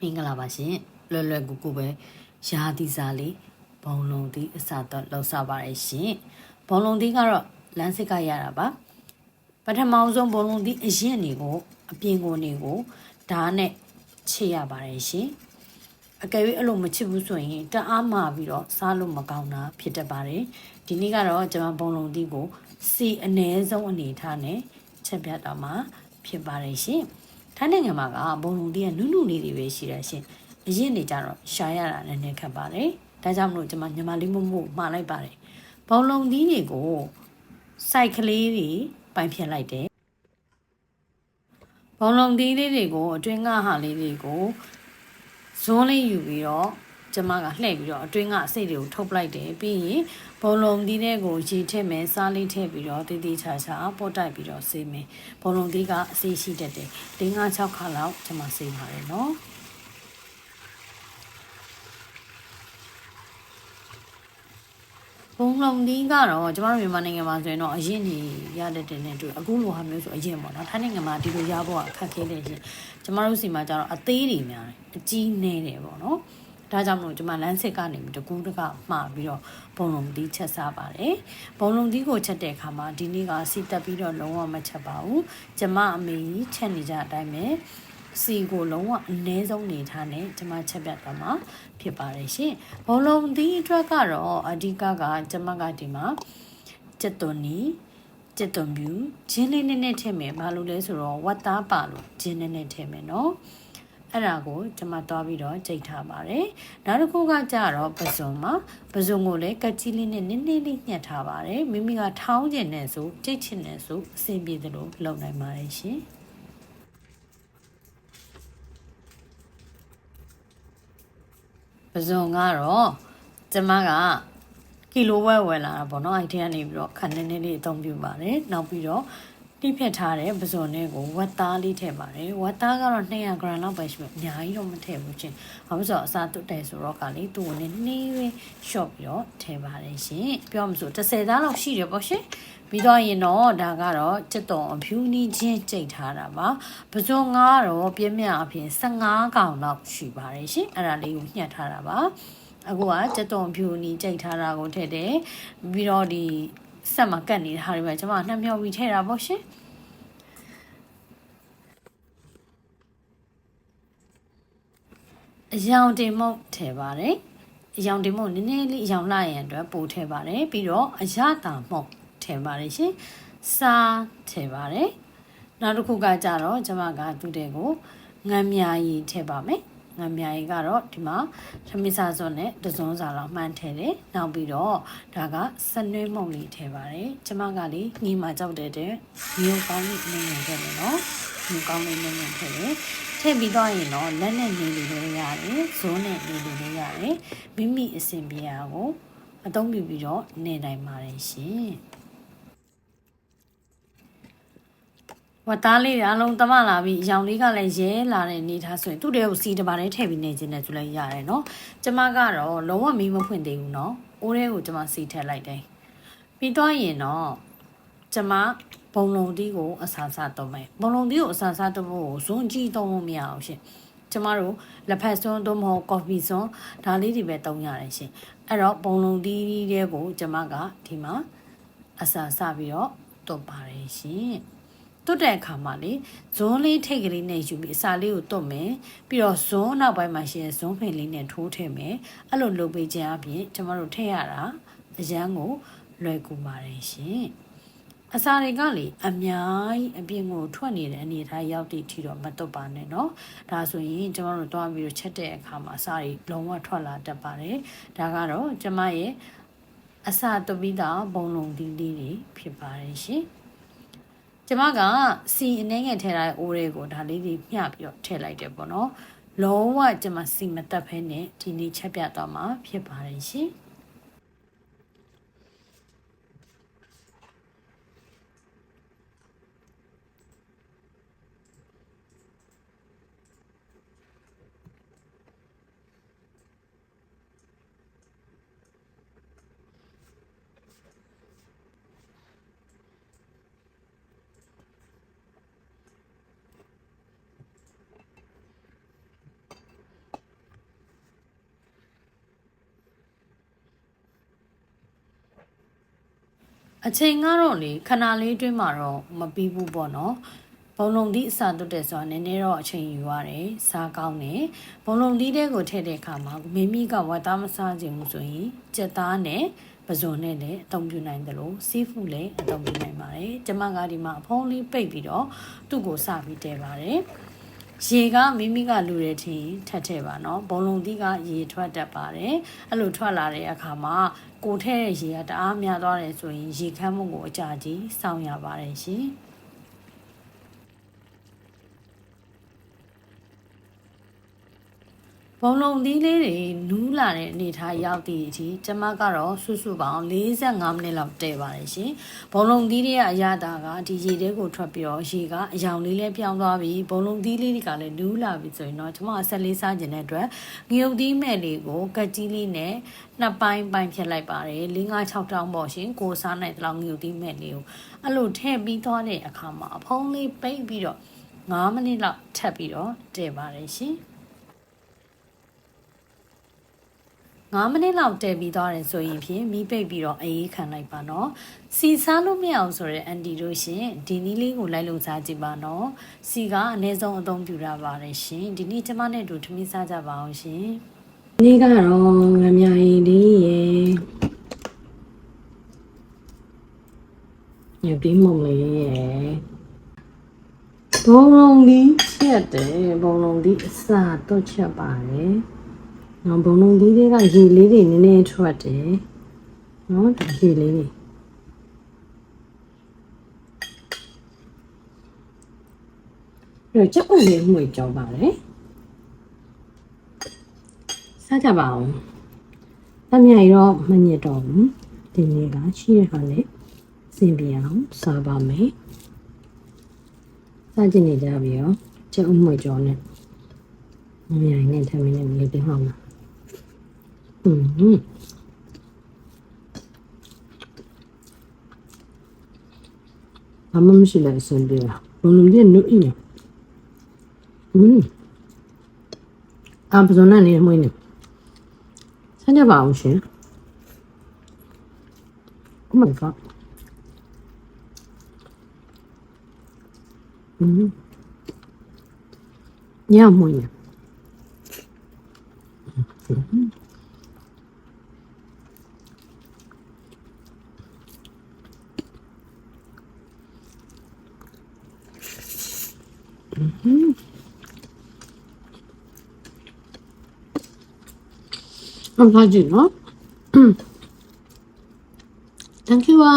မင်္ဂလာပါရှင်လွယ်လွယ်ကူကူပဲရာသီစားလေးဘုံလုံးသီးအစားတော့လောက်စားပါရဲ့ရှင်ဘုံလုံးသီးကတော့လမ်းစစ်ကရတာပါပထမအောင်ဆုံးဘုံလုံးသီးအရင်နေကိုအပြင်ကိုနေကိုဓာတ်နဲ့ခြေရပါတယ်ရှင်အကယ်၍အဲ့လိုမချစ်ဘူးဆိုရင်တအားမာပြီးတော့စားလို့မကောင်းတာဖြစ်တတ်ပါတယ်ဒီနေ့ကတော့ကျွန်မဘုံလုံးသီးကိုစီအ ਨੇ ဆုံးအနေထားနဲ့ချက်ပြတ်တော့မှာဖြစ်ပါတယ်ရှင် ထိုင်းနိုင်ငံမှာကဘုံလုံးတည်းကနုနုလေးတွေပဲရှိတာရှင်အရင်နေကြတော့ရှာရတာလည်းနည်းခက်ပါတယ်ဒါကြောင့်မလို့ကျွန်မညီမလေးမမို့မှားလိုက်ပါတယ်ဘုံလုံးသီးတွေကိုစိုက်ကလေးတွေပိုင်ဖြတ်လိုက်တယ်ဘုံလုံးသီးလေးတွေကိုအတွင်းကဟာလေးတွေကိုဇွန်းလေးယူပြီးတော့ ကျမကလှည့်ပြီးတော့အတွင်းကအစိတ်တွေကိုထုတ်ပလိုက်တယ်ပြီးရင်ဘုံလုံးသီးတွေကိုရေထည့်မယ်စားလေးထည့်ပြီးတော့တေးသေးချာချာပို့တိုက်ပြီးတော့ဆေးမယ်ဘုံလုံးသီးကအစိတ်ရှိတတ်တယ်၄၅6ခါလောက်ကျမဆေးပါတယ်နော်ဘုံလုံးသီးကတော့ကျမတို့မြန်မာနိုင်ငံမှာဆိုရင်တော့အရင်နေရတဲ့တင်နဲ့တူအခုလိုဟာမျိုးဆိုအရင်ပေါ့နော်ထိုင်းနိုင်ငံမှာဒီလိုရဖို့အခက်ခဲတယ်ရှင်ကျမတို့စီမှာကျတော့အသေးတွေများတယ်အကြီးနေတယ်ပေါ့နော် ဒါကြောင့်မလို့ကျွန်မလမ်းစစ်ကနေတကူးတကမှားပြီးတော့ဘုံလုံးသီးချက်စားပါတယ်ဘုံလုံးသီးကိုချက်တဲ့အခါမှာဒီနေ့ကစီတက်ပြီးတော့လုံးဝမချက်ပါဘူးကျွန်မအမေကြီးချက်နေကြအတိုင်းပဲစီကိုလုံးဝအနည်းဆုံးနေထားနဲ့ကျွန်မချက်ပြတ်သွားမှာဖြစ်ပါတယ်ရှင်ဘုံလုံးသီးအတွက်ကတော့အဓိကကကျွန်မကဒီမှာစက်သွန်နီစက်သွန်ပြူဂျင်းလေးနည်းနည်းထည့်မယ်ဘာလို့လဲဆိုတော့ဝတ်သားပါလို့ဂျင်းနည်းနည်းထည့်မယ်နော် အဲ့ဒါကိုကျွန်မသွားပြီးတော့ကြိတ်ထားပါတယ်နောက်တစ်ခုကကြတော့ပဇွန်မှာပဇွန်ကိုလည်းကက်ကြီးလေးနဲ့နည်းနည်းလေးညှက်ထားပါတယ်မိမိကထောင်းကျင်နေဆိုကြိတ်ချင်နေဆိုအဆင်ပြေသလိုလုပ်နိုင်ပါတယ်ရှင်ပဇွန်ကတော့ကျမကကီလိုဝဲဝယ်လာတာပေါ့နော်အဲ့ဒီကနေပြီးတော့ခဏနည်းနည်းလေးအသုံးပြုပါတယ်နောက်ပြီးတော့ တိဖြတ်ထားတဲ့ပဇွန်လေးကိုဝက်သားလေးထည့်ပါတယ်ဝက်သားကတော့200 gram လောက်ပဲရှိမယ်အများကြီးတော့မထည့်ဘူးချင်းဘာလို့ဆိုတော့အစားတုတ်တယ်ဆိုတော့ကလေသူ့ကိုနည်းနည်းလေးရှော့ပြီးတော့ထည့်ပါတယ်ရှင်ပြောမှဆို30သားလောက်ရှိတယ်ပေါ့ရှင်ပြီးတော့ရင်တော့ဒါကတော့စစ်တုံအဖြူနီးချင်းကြိတ်ထားတာပါပဇွန်ကတော့ပြင်းပြအပြင်15កောင်လောက်ရှိပါတယ်ရှင်အဲ့ဒါလေးကိုညှက်ထားတာပါအခုကစက်တုံဖြူနီကြိတ်ထားတာကိုထည့်တယ်ပြီးတော့ဒီ ဆက်မှာကတ်နေတဲ့ဟာတွေပဲကျွန်မနှမ်းမြောက်ပြီးထည့်တာပေါ့ရှင်အယောင်တင်မုတ်ထည့်ပါတယ်အယောင်တင်မုတ်နည်းနည်းလေးအယောင်လှရန်အတွက်ပို့ထည့်ပါတယ်ပြီးတော့အရတာမှုတ်ထည့်ပါတယ်ရှင်စားထည့်ပါတယ်နောက်တစ်ခုကကြတော့ကျွန်မကသူတဲ့ကိုငံမြာရီထည့်ပါမယ် ငါမြိုင်ကတော့ဒီမှာသမီးစားစွန်းနဲ့တစုံစာလောက်မှန်းထည့်တယ်။နောက်ပြီးတော့ဒါကစနွေးမုံလေးထည့်ပါတယ်။ကျမကလေငီးမှာကြောက်တဲ့တဲ့မျိုးကောင်းလေးနည်းနည်းထည့်မယ်နော်။မျိုးကောင်းလေးနည်းနည်းထည့်တယ်။ထည့်ပြီးတော့ရင်တော့လက်နဲ့နေလို့လည်းရတယ်။ဇွန်းနဲ့နေလို့လည်းရတယ်။မိမိအဆင်ပြေအောင်ကိုအသုံးပြုပြီးတော့နေနိုင်ပါတယ်ရှင်။ ဝတ်သားလေးအလုံးတမလာပြီးအရောင်လေးကလည်းရဲလာတဲ့အနေထားဆိုရင်သူ့တဲကိုစီတပါးနဲ့ထည့်ပြီးနေခြင်းနဲ့ဆိုလည်းရတယ်နော်ကျမကတော့လုံးဝမီးမဖွင့်သေးဘူးနော်အိုးထဲကိုကျမစီထည့်လိုက်တယ်ပြီးတော့ရင်တော့ကျမဘုံလုံးတီးကိုအဆာဆာတော့မယ်ဘုံလုံးတီးကိုအဆာဆာတော့ဖို့ဇွန်ကြီးတော့လို့မရအောင်ရှင်ကျမတို့လက်ဖက်စွန်းတော့မဟုတ်ကော်ဖီစွန်းဒါလေးတွေပဲတုံးရတယ်ရှင်အဲ့တော့ဘုံလုံးတီးတွေကိုကျမကဒီမှာအဆာဆာပြီးတော့တော့ပါတယ်ရှင် တွတ်တဲ့အခါမှာလေဇွန်းလေးထိတ်ကလေးနဲ့ယူပြီးအစာလေးကိုတွတ်မယ်ပြီးတော့ဇွန်းနောက်ပိုင်းမှာရှိတဲ့ဇွန်းဖင်လေးနဲ့ထိုးထည့်မယ်အဲ့လိုလုပ်ပေးခြင်းအပြင်ကျမတို့ထည့်ရတာအရန်ကိုလွယ်ကူပါတယ်ရှင်အစာတွေကလေအများကြီးအပြင်ကိုထွက်နေတဲ့အနေအထားရောက်သည့်အထိတော့မတွတ်ပါနဲ့เนาะဒါဆိုရင်ကျမတို့တွားပြီးတော့ချက်တဲ့အခါမှာအစာတွေလုံးဝထွက်လာတတ်ပါတယ်ဒါကတော့ကျမရဲ့အစာတွတ်ပြီးသားဘုံလုံးဒီလေးတွေဖြစ်ပါတယ်ရှင် ကျမကစီအနေငယ်ထည့်ထားတဲ့အိုးတွေကိုဒါလေးတွေမျှပြီးတော့ထည့်လိုက်တယ်ပေါ့နော်လုံးဝကျမစီမတက်ဖဲနဲ့ဒီနေ့ချက်ပြသွားမှာဖြစ်ပါတယ်ရှင် အချိန်ကတော့လေခဏလေးအတွင်းမှာတော့မပြီးဘူးပေါ့နော်ဘုံလုံးသီးအစာတွတ်တယ်ဆိုတာနည်းနည်းတော့အချိန်ယူရတယ်စားကောင်းတယ်ဘုံလုံးသီးတဲ့ကိုထည့်တဲ့အခါမှာမိမိကဝတ်သားမစားခြင်းဘူးဆိုရင်ကြက်သားနဲ့ပဇွန်နဲ့လည်းအသုံးပြုနိုင်တယ်လို့စီးဖူးလည်းအသုံးပြုနိုင်ပါတယ်ကျမကဒီမှာအဖုံးလေးပိတ်ပြီးတော့သူ့ကိုစပြီးတည်ပါတယ် ရေကမိမိကလူတဲ့ထင်ထက်ထည့်ပါနော်ဘုံလုံးသီးကရေထွက်တတ်ပါတယ်အဲ့လိုထွက်လာတဲ့အခါမှာကိုထည့်တဲ့ရေကတအားများသွားတယ်ဆိုရင်ရေခမ်းမှုကိုအကြကြီးစောင့်ရပါတယ်ရှင် လုံးသီးလေးတွေနူးလာတဲ့အနေထားရောက်သည့်အထိကျမကတော့ဆွဆွပေါင်း45မိနစ်လောက်တည်ပါတယ်ရှင်။ဘုံလုံးသီးတွေကအရသာကဒီရေတဲကိုထွက်ပြီးတော့ရေကအယောင်လေးလည်းပြောင်းသွားပြီးဘုံလုံးသီးလေးတွေကလည်းနူးလာပြီဆိုရင်တော့ကျမအဆက်လေးစားခြင်းတဲ့အတွက်ငရုတ်သီးမဲ့လေးကိုကတ်ကြီးလေးနဲ့နှစ်ပိုင်းပိုင်းဖြတ်လိုက်ပါတယ်။၄၅6တောင်းပေါ့ရှင်။ကိုစားနိုင်တဲ့လောက်ငရုတ်သီးမဲ့လေးကိုအဲ့လိုထည့်ပြီးသွားတဲ့အခါမှာအဖုံးလေးပိတ်ပြီးတော့9မိနစ်လောက်ထပ်ပြီးတော့တည်ပါတယ်ရှင်။ 9မိနစ်လောက်တည်ပြီးသွားတယ်ဆိုရင်ဖြင့်မီးပိတ်ပြီးတော့အေးခံလိုက်ပါနော်စီစားလို့မရအောင်ဆိုတော့အန်တီတို့ရှင်ဒီနည်းလေးကိုလိုက်လို့စားကြည့်ပါနော်စီကအနည်းဆုံးအသုံးပြုရပါတယ်ရှင်ဒီနေ့ကျမနဲ့အတူထမင်းစားကြပါအောင်ရှင်ဒီကတော့ငမြရီလေးရေညပြင်းမုံလေးရေဘုံလုံးလေးချက်တယ်ဘုံလုံးလေးအစာတော့ချက်ပါတယ် နော်ဘုံလုံးလေးတွေကရေလေးတွေနည်းနည်းထွက်တယ်နော်ဒီရေလေးတွေအဲ့တော့ချက်ဥလေးမှုကြောက်ပါတယ်စားကြပါအောင်။တမရတော့မညစ်တော့ဘူး။ဒီနေ့ကရှိရခါနဲ့စင်ပြအောင်စားပါမယ်။စားကြည့်နေကြပြီရော။ကျုပ်မွေကြောနဲ့မမရနဲ့ထမင်းနဲ့လေးပြဟောင်းပါ။อืมအမမရှိလိုက်စင် Ừ. Hamamışı da sen diyor. Onun diye ne iyi. Ừ. À, bây giờ là mùi nè. Sao nhớ bảo chứ? Oh my god. Ừ. Nhớ mùi nè. အမသားကြည့်နော် Thank you ပါ